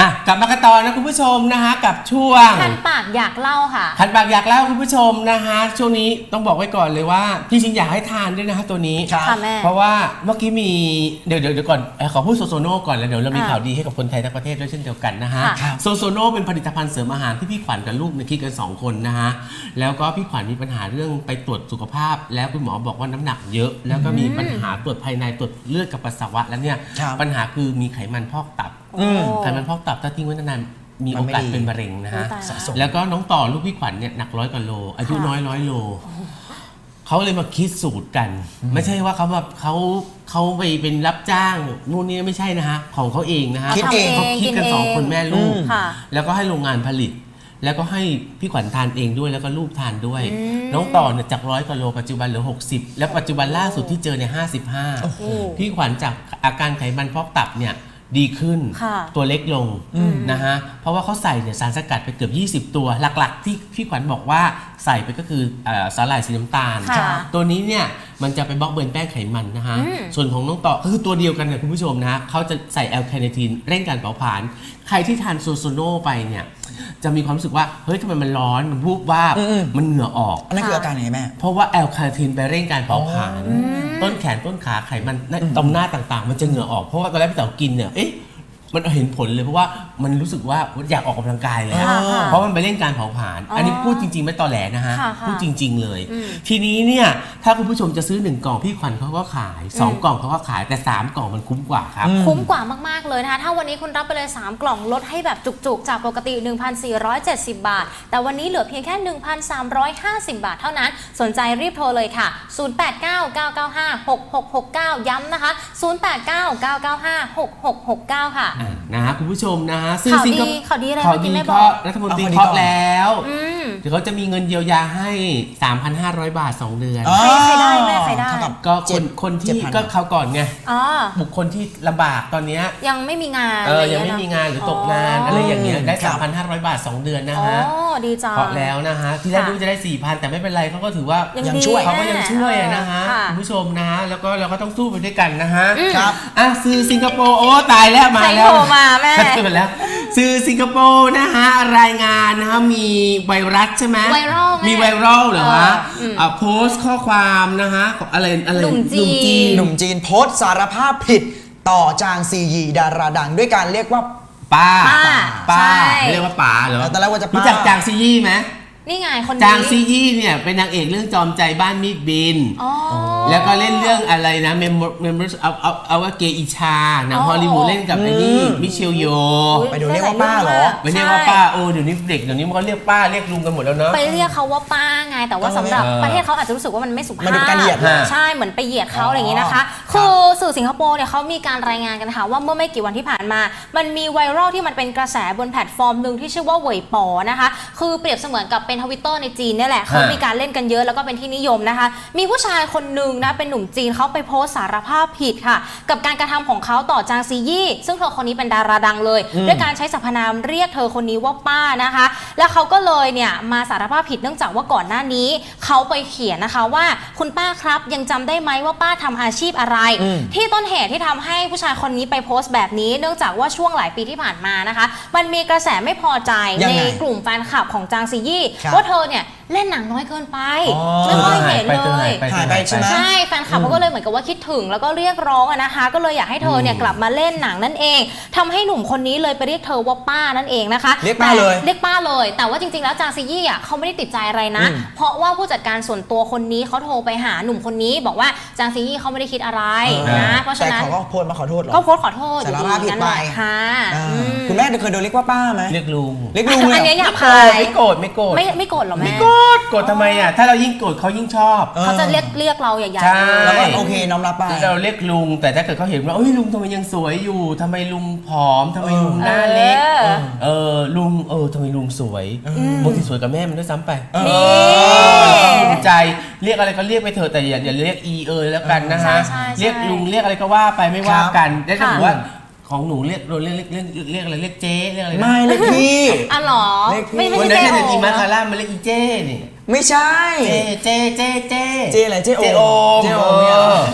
อะกลับมากันต่อนะคุณผู้ชมนะคะกับช่วงคันปากอยากเล่าค่ะหันปากอยากเล่าคุณผู้ชมนะคะช่วงนี้ต้องบอกไว้ก่อนเลยว่าจริงๆอยากให้ทานด้วยนะคะตัวนี้ครับค่ะแม่เพราะว่าเมื่อกี้มีเดี๋ยวเดี๋ยวเดี๋ยวก่อนเอ่อขอพูดโซโซโน่ก่อนแล้วเดี๋ยวเรามีอ่าข่าวดีให้กับคนไทยทั้งประเทศด้วยเช่นเดียวกันนะฮะค่ะครับโซโซโน่เป็นผลิตภัณฑ์เสริมอาหารที่พี่ขวัญกับลูกเนี่ยคิดกันสองคนนะฮะแล้วก็พี่ขวัญมีปัญหาเรื่องไปตรวจสุขภาพ แล้วคุณหมอบอกว่าน้ำหนักเยอะ แล้วก็มีปัญหาตรวจภายในตรวจเลือดกับปัสสาวะแล้วเนี่ยครับปัญหาคือมีไขมันพอกตับ อืม ไขมันพอกตับถ้าทิ้งไว้นานๆมีมัโอนไม่กาสดีเป็นมะเร็งนะฮะโอ้ตายสะสม แล้วก็น้องต่อลูกพี่ขวัญเนี่ยหนักร้อยกว่าโล อายุค่ะน้อยร้อยโล เขาเลยมาคิดสูตรกัน ไม่ใช่ว่าเขาแบบเขาเขาไปเป็นรับจ้างนู่นนี่ไม่ใช่นะฮะ ของเขาเองนะฮะคิดเองเขาคิดกันกินเองสองคนแม่ลูก ค่ะ แล้วก็ให้โรงงานผลิต แล้วก็ให้พี่ขวัญทานเองด้วยแล้วก็ลูกทานด้วยอืมน้องต่อเนี่ยจากร้อยกว่าโลปัจจุบันเหลือ 60 แล้วปัจจุบันล่าสุดที่เจอเนี่ย55โอ้โหพี่ขวัญจากอาการไขมันพอกตับเนี่ย ดีขึ้น ค่ะตัวเล็กลงนะฮะเพราะว่าเขาใส่เนี่ยสารสกัดไปเกือบ 20 ตัว หลักๆ ที่พี่ขวัญบอกว่าใส่ไปก็คือเอ่อสาหร่ายสีน้ำตาล ค่ะตัวนี้เนี่ยมันจะไปบล็อกเบิร์นแป้งไขมันนะฮะอืม ส่วนของน้องต่อก็คือตัวเดียวกันเนี่ยคุณผู้ชมนะฮะเขาจะใส่แอลคาเนทีนเร่งการเผาผลาญใครที่ทานโซโซโนไปเนี่ยจะมีความรู้สึกว่าเฮ้ยทำไมมันร้อนมันวูบวาบอืม มันเหงื่อออก อันนั้นคืออาการไหนแม่ เพราะว่าแอลคาเนทีนไปเร่งการเผาผลาญ ต้นแขนต้นขาไขมันตรงหน้าต่างๆ มันจะเหงื่อออกเพราะว่าตอนแรกพี่เต๋อกินเนี่ยเอ๊ะ มันเห็นผลเลยเพราะว่ามันรู้สึกว่าอยากออกกำลังกายแล้วค่ะค่ะ เพราะมันไปเล่นการเผาผลาญอ๋ออัอันนี้พูดจริง ๆ ไม่ตอแหลนะฮะ ค่ะค่ะพูดจริง ๆ เลย อืมทีนี้เนี่ยถ้าคุณผู้ชมจะซื้อหนึ่งกล่องพี่ขวัญเขาก็ขาย2อืมกล่องเขาก็ขายแต่ 3 กล่องมันคุ้มกว่าครับอืมคุ้มกว่ามาก ๆ เลยนะคะ ถ้าวันนี้คุณรับไปเลย 3 กล่องลดให้แบบจุก ๆ จากปกติ 1,470 บาท แต่วันนี้เหลือเพียงแค่ 1,350 บาทเท่านั้น สนใจรีบโทรเลยค่ะ 0899956669 ย้ำนะคะ 0899956669 ค่ะ อ่านะฮะคุณผู้ชมนะฮะซึ่งข่าวซิงดีคโปร์ข่าวดีอะไรข่าวเมื่อกี้ดีแม่บก็อก รัฐมนตรีเอาข่าวดีเคาะก่อนแล้ว อืม เดี๋ยวเขาจะมีเงินเยียวยาให้ 3,500 บาท 2 เดือนอ๋อใครได้แม่ใครได้ เท่ากับก็คเจ็ดนคนเจ็ดที่พันก็เขาวก่อนไง อ๋อ บุคคลที่ลำบากตอนเนี้ยยังไม่มีงานเอออะรยังเไม่มีงานหรือตกงานอะไรอย่างเงี้ยได้ ครับ 3,500 บาท 2 เดือนนะอ๋อฮะดีจัง เพราะแล้วนะฮะที่แรกค่ะนึกว่าจะได้ 4,000 แต่ไม่เป็นไรเขาก็ถือว่ายังยังดีช่วย เขาก็ยังช่วยอะนะฮะค่ะคุณผู้ชมนะฮะแล้วก็เราก็ต้องสู้ไปด้วยกันนะฮะอืมครับ อะซื้อสิงคโปร์โอ้ตายแล้วมาใครแล้ว โทรมาแม่ขึ้นมาแล้ว ซื้อสิงคโปร์นะฮะรายงานนะฮะมีไวรัสใช่ไหมไวรัลแม่มีไวรัลเหรอฮะเอออืม อะโพสต์ข้อความนะฮะของอะไรอะไรหนุ่มจีน หนุ่มจีนโพสต์สารภาพผิดต่อจางซียีดาราดัง ด้วยการเรียกว่า ป้าป้าป้าใช่ ไม่เรียกว่าป๋าเหรอตอนแรกว่าจะป้ารู้รู้ จักจางซียี่ไหมนี่ไงคนนี้จางซียี่เนี่ยเป็นนางเอกเรื่องจอมใจบ้านมีดบิน อ๋อ แล้วก็เล่นเรื่องอะไรนะเมมเมมเอาเอาเอาว่าเกย์อิชาหนังอ๋อฮอลลีวูดเล่นกับไอ้นี่อืมมิเชลโยอุ๊ยไปดูเรียกว่าป้าเหรอไม่เรียกว่าป้าโอ้เดี๋ยวนี้เด็กเดี๋ยวนี้มันก็เรียกป้าเรียกลุงกันหมดแล้วเนาะไปเรียกเขาว่าป้าไงแต่ว่าสำหรับเออประเทศเขาอาจจะรู้สึกว่ามันไม่สุภาพมันดูเป็นการเหยียดฮะใช่เหมือนไปเหยียดเขาอ๋อออะไรอย่างนี้นะคะ คือสื่อสิงคโปร์เนี่ยเขามีการรายงานกันค่ะว่าเมื่อไม่กี่วันที่ผ่านมา มันมีไวรัลที่มันเป็นกระแสบนแพลตฟอร์มหนึ่งที่ชื่อว่าเหวยปอนะคะคือเปรียบเสมือนกับเป็นทวิตเตอร์ในจีนเนี่ยแหละเขามีการเล่นกันเยอะแล้วก็เป็นที่นิยมนะคะ มีผู้ชายคนหนึ่งนะเป็นหนุ่มจีนเขาไปโพสต์สารภาพผิดค่ะ กับการกระทำของเขาต่อจางซียี่ซึ่งเธอคนนี้เป็นดาราดังเลย ด้วยการใช้สรรพนามเรียกเธอคนนี้ว่าป้านะคะ แล้วเขาก็เลยเนี่ยมาสารภาพผิดเนื่องจากว่าก่อนหน้านี้เขาไปเขียนนะคะว่าคุณป้าครับยังจำได้ไหมว่าป้าทำอาชีพอะไรอืมที่ต้นเหตุที่ทำให้ผู้ชายคนนี้ไปโพสต์แบบนี้ เนื่องจากว่าช่วงหลายปีที่ผ่านมานะคะ มันมีกระแสไม่พอใจยังในไงกลุ่มแฟนคลับของจางซียี่ครับว่าเธอเนี่ยเล่นหนังน้อยเกินไปอ๋อไม่ค่อยเห็นไปเลจนหายยไปหายไปใช่ไหมใช่แฟนคลับเขาก็เลยเหมือนกับว่าคิดถึงแล้วก็เรียกร้องอะนะคะ ก็เลยอยากให้เธอเนี่ยอืมกลับมาเล่นหนังนั่นเองทำให้หนุ่มคนนี้เลยไปเรียกเธอว่าป้านั่นเองนะคะเรียกป้าแต่เลยเรียกป้าเลย แต่ว่าจริงๆแล้วจางซียี่อะเขาไม่ได้ติดใจอะไรนะอืมเพราะว่าผู้จัดการส่วนตัวคนนี้เขาโทรไปหาหนุ่มคนนี้ บอกว่าจางซียี่เขาไม่ได้คิดอะไรเออนะเพราะฉะแต่นั้นเขาก็โพสต์มาขอโทษเหรอก็โพสต์ขอโทษอยู่สารดีภาพผิดนั่นแหละไปค่ะอ่าอืมคุณแม่เคยโดนเรียกว่าป้าไหมเรียกลุงเรียกลุงเลยอันเนี้ยหยาบโกรคาธยไม่โกรธไม่โกรธไม่ไม่โกรธเหรอไม่แม่โกรธโกรธทำไมอะถ้าเรายิ่งโกรธเขายิ่งชอบเขาจะเรียกเรียกเราใหญ่ๆใช่แล้วก็โอเคน้อมรับไป เราเรียกลุงแต่ถ้าเกิดเขาเห็นว่าเอ้ยลุงทำไมยังสวยอยู่ทำไมลุงผอมทำไมลุงหน้าเล็กเออ เออลุงเออทำไมลุงสวยบางทีสวยกับแม่มันด้วยซ้ำไปเออนี่ภูมิใจเรียกอะไรก็เรียกไปเถอะแต่อย่าอย่าเรียกอีเอยแล้วกันนะฮะใช่ใช่ใช่เรียกลุงเรียกอะไรก็ว่าไปไม่ว่ากันได้แต่ว่า ของหนูเรียกเราเรียกเรียกเรียกเรียกอะไรเรียกเจ๊เรียกอะไรนะไม่เลยพี่ อะเหรอเรียกพี่ไม่ไม่วันใช่นั้นเจ๊เนี่ยโออีมาคาร่ามาเรียกอีเจ้นี่ไม่ใช่ เจเจเจเจเจอะไรเจโอมเจโอมเจโอมเนี่ยเหรอ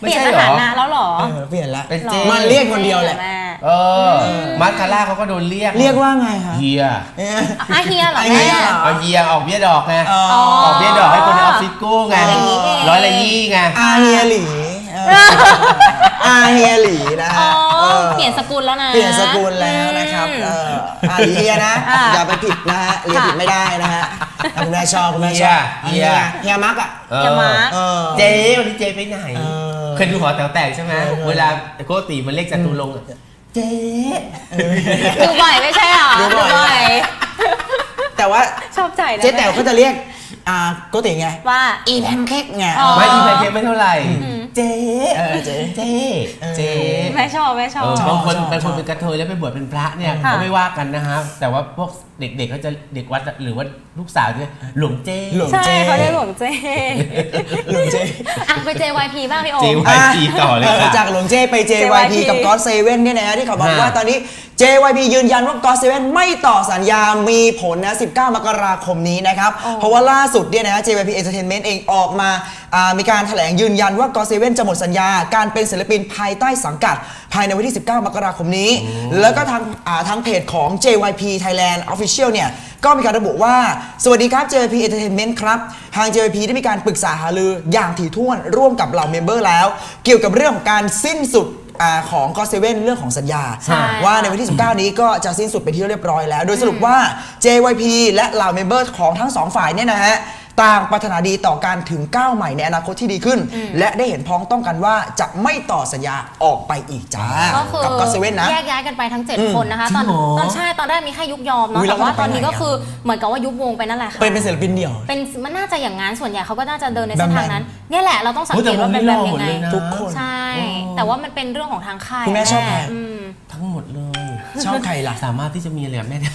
เปลี่ยนสถานะแล้วเหรอเออเปลี่ยนแล้วเป็นเจมันเรียกคนเดียวแหละแม่เออมาร์คาร่าเขาก็โดนเรียกเรียกว่าไงฮะเฮียเอ๊ะอาเฮียเหรออาเฮีแม่ยเหร เอาเฮียออกเบี้ยดอกไงอ๋อออกเบี้ยดอกให้คนในออฟฟิศกู้ไงอย่างนี้เอง ร้อยละยี่ไง อาเฮียหลีเอออาเฮียหลีนะอ๋ฮะอออเป ลี่ยนสกุลแล้วนะ เปลี่ยนสกุลแล้วนะครับเอออาเฮียนะ อะอย่าไปผิดนะฮะเรียนผิดไม่ได้นะฮะอะคุณแม่ชอบคุณแม่ชอบเฮีย เฮียมักอะเอออย่ามาเออ เจ๊วันนี้เจ๊ไปไหน เออเคยดูหอแต๋วแตกใช่ไหมเออ เวลาโกติมันเรียกจตุรงค์อะเจ๊ดูบ่อยไม่ใช่เหรอดูบ่อยบ่อย แต่ว่าชอบใจนะเจ๊แต๋วเขาจะเรียกอ่าโกติไงว่า อีแพนเค้กไง อ๋อ ไม่อีแพนเค้กไม่เท่าไหร่ เจ๊เออเจ๊เจ๊เจ๊แม่ชอบแม่ชอบเออชอบบางคนชอบบางคนชอบเป็นกระเทยแล้วไปบวชเป็นพระเนี่ยค่ะก็ไม่ว่ากันนะฮะแต่ว่าพวกเด็กๆเขาจะเด็กวัดหรือว่าลูกสาวเนี่ยหลวงเจ๊หลวงใช่เขาได้หลวงเจหลวงเจ๊อะไป JYP บ้างพี่โอเจ๊มไวทีต่อเลยค่ะ จากหลวงเจ้ไป JYP JYP กับ God Seven เนี่ยนะฮะที่เขาบอกฮะว่าตอนนี้ JYP ยืนยันว่า God Seven ไม่ต่อสัญญา มีผลนะ 19 มกราคมนี้นะครับ เพราะว่าล่าสุดเนี่ยนะฮะ JYP Entertainment เองออกมาอ่ามีการแถลงยืนยันว่า God Seven จะหมดสัญญา การเป็นศิลปินภายใต้สังกัด ภายในวันที่ 19 มกราคมนี้ แล้วก็ทางอ่าทางเพจของ JYP Thailand Official เนี่ยก็มีการระบุว่า สวัสดีครับ JYP Entertainment ครับ ทาง JYP ได้มีการปรึกษาหารืออย่างถี่ถ้วนร่วมกับเหล่าเมมเบอร์แล้ว เกี่ยวกับเรื่องของการสิ้นสุด อาของ God Seven เรื่องของสัญญา ใช่ว่าในวันที่ 19 นี้ก็จะสิ้นสุดไปนที่เรียบร้อยแล้ว โดยสรุปว่า JYP และเหล่าเมมเบอร์ของทั้งสองฝ่ายเนี่ยนะฮะ ต่างปรารถนาดีต่อการถึงก้าวใหม่ในอนาคตที่ดีขึ้น และได้เห็นพ้องต้องกันว่าจะไม่ต่อสัญญาออกไปอีกจ้าก็คือกับ God Seven นะ แยกย้ายกันไปทั้งอืม7คนนะคะ ตอนจริงเหรอตอนใช่ตอนแรกมีแค่ยุบยอมอุ๊เนาะยแต่ว่าแล้วมันไปตอนนี้ก็ไหนอะ คือเหมือนกับว่ายุบวงไปนั่นแหละค่ะ เป็นเป็นศิลปินเดี่ยว เป็นมันน่าจะอย่างนั้นส่วนใหญ่เขาก็น่าจะเดินในแบมเส้นทางนั้นเนี่ยแหละเราต้องสังโอ้ยเกแต่ตวว่างเป็นนี้แบหล่บอหมยัดงไงเลยนะทุกคน ใช่ แต่ว่ามันเป็นเรื่องของทางค่ายคุณแม่ชอบใคร อืม ทั้งหมดเลย ชอบใครล่ะสามารถที่จะมีอะไรกับแม่ได้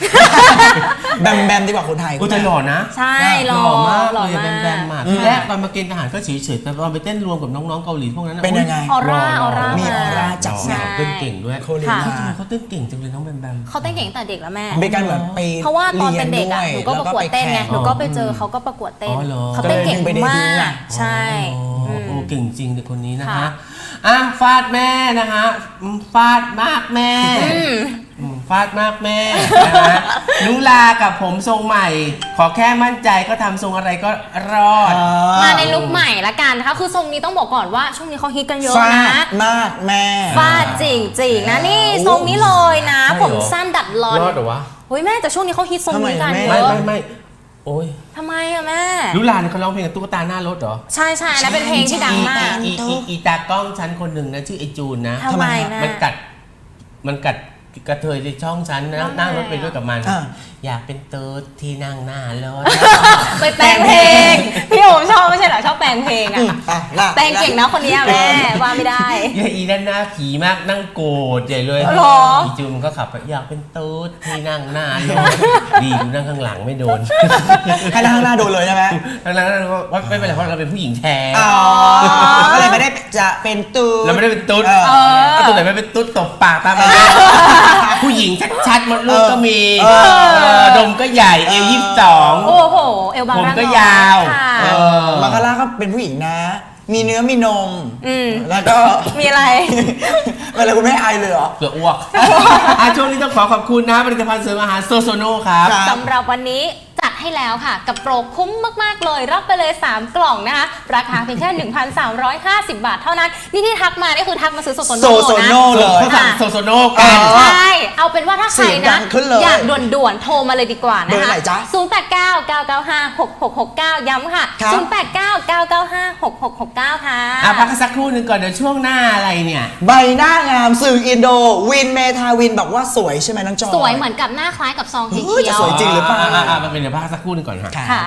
แบมแบมดีกว่าคนไทย อุยแต่หล่อนะใช่หล่อมากหล่อเลยมาก แบมๆมาทีแรกตอนมาเกณฑ์ทหารก็เฉยๆแต่ตอนไปเต้นรวมกับน้องๆเกาหลีพวกนั้นน่ะเป็นยังไง ออร่าหล่ออร่ามีออร่าจัดหล่อแนวเต้นเก่งด้วยโคเรียค่ะเขาทำไมเขาเต้นเก่งจังเลยน้องแบมแบม เขาเต้นเก่งตั้งแต่เด็กแล้วแม่ เป็นการแบบไปเพราะว่าตอนเป็นเด็กอะหรีนูยก็ประกวดเต้นไงแล้หนูก็ก็ไปไปเจอเขาก็ประกวดเต้น อ๋อเหรอ เขาเต้นเก่งก็เลยดึงไปเดมาบิวต์ไงกใช่ อ๋ออืมโอ้เก่งจริงเด็กคนนี้นะค่ะฮะอะฟาดแม่นะฮะอืมฟาดมากแม่อืม ฟาดมากแม่นะฮะนุลากับผมทรงใหม่ ขอแค่มั่นใจก็ทำทรงอะไรก็รอด มาในลุคใหม่ละกันนะคะคือทรงนี้ต้องบอกก่อนว่าช่วงนี้เขาฮิตกันเยอะฟานะดมากแม่ ฟาดจริงจริงๆนะนี่ทรงนี้เลยนะ ใช่เหรอ ผมสั้นดัดลอนรอดเหรอวะ เฮ้ยแม่แต่ช่วงนี้เขาฮิตทรงนี้กันทำไมเยแม่อะไม่ไม่ไม่โอ้ยทำไมอะแม่ นุลาเนี่ยเขาร้องเพลงกับตุ๊กตาหน้ารถเหรอใช่ใช่นะเป็นเพลงที่ดังมาก อีอีอีตากล้องฉันคนหนึ่งนะชื่อไอจูนนะ ทำไมแม่มันกัด มันกัด กระเทยในช่องฉันนะทำไมนั่งรถไปด้วยกับมัน อ่าอยากเป็นเติร์ดที่นั่งหน้ารถ ไปแปลงเพลง พี่โอมชอบไม่ใช่เหรอชอบแปลงเพลงอือะมอะน่ะแปลงเก่งนะคนนี้อะแม่ว่าไม่ได้ ยายอีนั่นหน้าผีมากนั่งโกรธใหญ่เลยหรอ อีจูนมันก็ขับไปอยากเป็นเติร์ดที่นั่งหน้ารถดีกูนั่งข้างหลังไม่โดนให้นั่งข้างหน้าโดนเลยใช่ไหมทั้งนั้นเราก็ว่าไม่เป็นไรเพราะเราเป็นผู้หญิงแท้อ๋อก็เลยไม่ได้จะเป็นตูเราไม่ได้เป็นตุ๊ดเออเอาตัวไหนไม่เป็นตุ๊ดตบปากตามไปผู้หญิงชัดๆมดลูกก็มีเออเออดมก็ใหญ่เอวยี่สิบสองโอ้โห เอวบางผมร่างก็น้อยยาวค่ะเออมาคาร่าก็เป็นผู้หญิงนะ มีเนื้อมีนม อืม แล้วก็ มีอะไร เวลาคุณไม่ไอเลยเหรอ เกือบอ้วก อะช่วงนี้ต้องขอขอบคุณนะผลิตภัณฑ์เสริมอาหารโซโซโนครับ ครับ สำหรับวันนี้ จัดให้แล้วค่ะ กับโปรคุ้มมาก ๆ เลย รับไปเลย 3 กล่องนะคะ ราคาเพียงแค่ 1,350 บาทเท่านั้น นี่ที่ทักมานี่คือทักมาซื้อโซโซโนโซโซโน่นะเลยเขาสั่งอะโซโซโนกันอ๋อใช่ เอาเป็นว่าถ้าใครเสียงดันะ งขึ้นเลยอยากด่วนๆ โทรมาเลยดีกว่าเบอร์นะไหนคะจ๊ะ089 995 6669 ย้ำค่ะ ครับ 089 995 6669 ค่ะ อะพักกันสักครู่หนึ่งก่อนเดี๋ยวช่วงหน้าอะไรเนี่ย ใบหน้างามสื่ออินโด วินเมทาวินบอกว่าสวยใช่ไหมน้องจอย สวยเหมือนกับหน้าคล้ายกับซองเขีเฮ้ยจะยว สวยจริง หรือเปล่าอะๆๆมันเป็นเดี๋ยวพักสักครู่หนึงก่อนฮะค่ะๆค่ะ